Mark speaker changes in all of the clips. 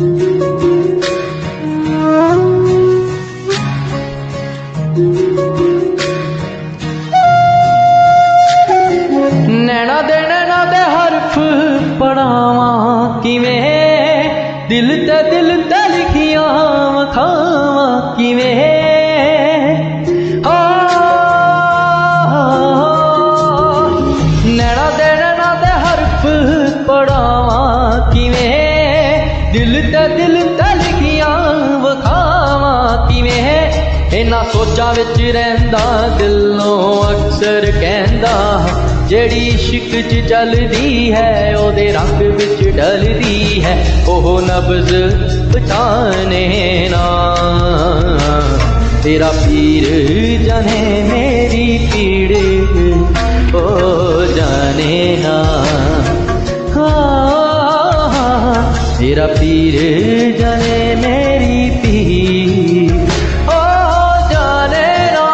Speaker 1: دے ہرف پڑا کہ میں دل تل د لکھا ما کہ دینے ہر فا ਦਿਲ ਤੇ ਦਿਲ ਤੇ ਲਿਖੀਆਂ ਵਖਾਵਾਂ ਕਿਵੇਂ ਹੈ? ਇਹਨਾਂ ਸੋਚਾਂ ਵਿੱਚ ਰਹਿੰਦਾ ਦਿਲੋਂ ਅਕਸਰ ਕਹਿੰਦਾ, ਜਿਹੜੀ ਇਸ਼ਕ 'ਚ ਜਲਦੀ ਹੈ, ਉਹਦੇ ਰੰਗ ਵਿੱਚ ਢਲਦੀ ਹੈ। ਉਹ ਨਬਜ਼ ਪਛਾਣੇ ਨਾ। ਤੇਰਾ ਪੀਰ ਜਾਣੇ ਮੇਰੀ ਪੀੜ, ਉਹ ਜਾਣੇ ਨਾ। میرا پیر جانے میری پیر جانے نا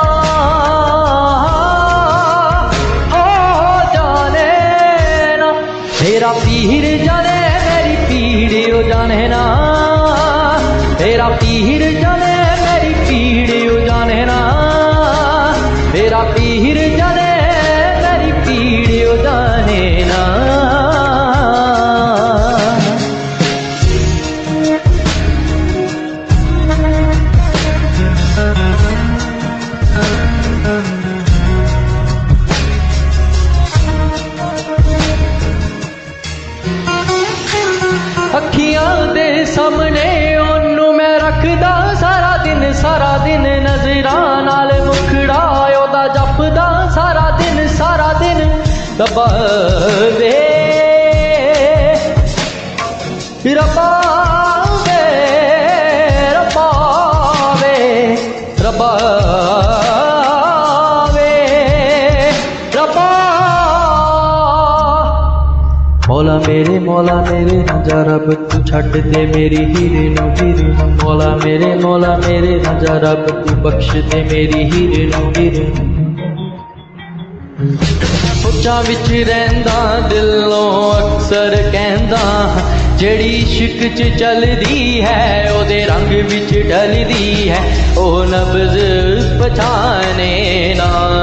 Speaker 1: جانے نا پیر جانے میری پیر جانے نا تیرا پیر جانے دبے ربا وے ربا وے ربا وے ربا مولا میرے مولا میرے رجا رب تو چھٹ دے میری ہیرے نو ہیرے مولا میرے مولا میرے ہزار رب تو بخش دے میری ہیرے نو ہیرے ਸੋਚਾਂ ਵਿੱਚ ਰਹਿੰਦਾ ਦਿਲੋਂ ਅਕਸਰ ਕਹਿੰਦਾ, ਜਿਹੜੀ ਇਸ਼ਕ 'ਚ ਚੱਲਦੀ ਹੈ, ਉਹਦੇ ਰੰਗ ਵਿੱਚ ਢਲਦੀ ਹੈ, ਉਹ ਨਬਜ਼ ਪਛਾਣੇ ਨਾ।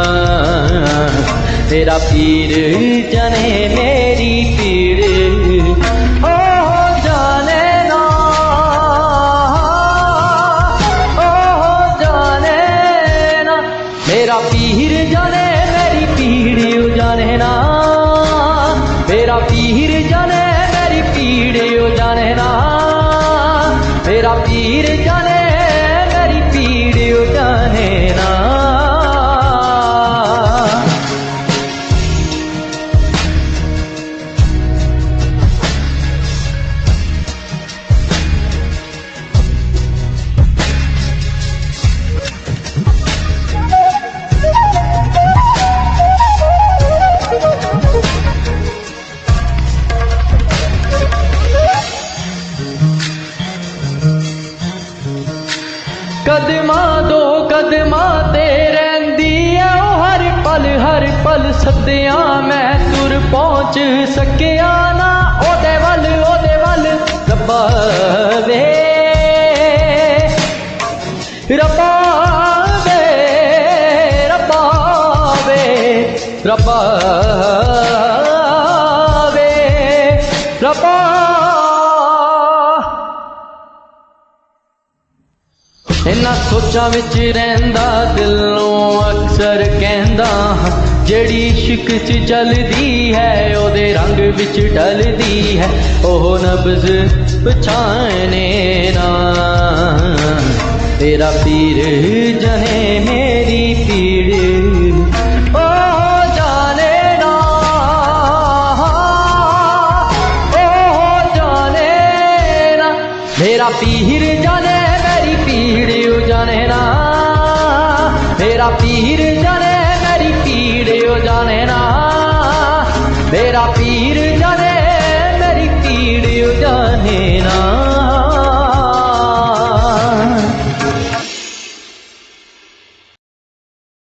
Speaker 1: ਤੇਰਾ ਪੀਰ ਜਾਣੇ ਮੇਰੀ ਪੀਰ ਉਹ ਜਾਣੇ ਨਾ। ਜਾਣੇ ਨਾ। ਮੇਰਾ ਪੀਰ ਜਾਣੇ پیڑ جانا میرا پیر جانے میری پیڑ جانے نا۔ میرا پیر جانے دو کدم ری ہے وہ ہر پل ہر پل سدا میں تر پہنچ سکا نا وہ ول وہ ول رب ربا وے ربا وے رب سوچاں وچ رہندا دلوں اکثر کہندا جڑی عشق چ چلدی ہے او دے رنگ وچ ڈلدی ہے او نبز پچھانے نا تیرا پیر جنے میری پیڑ میرا پیر পীর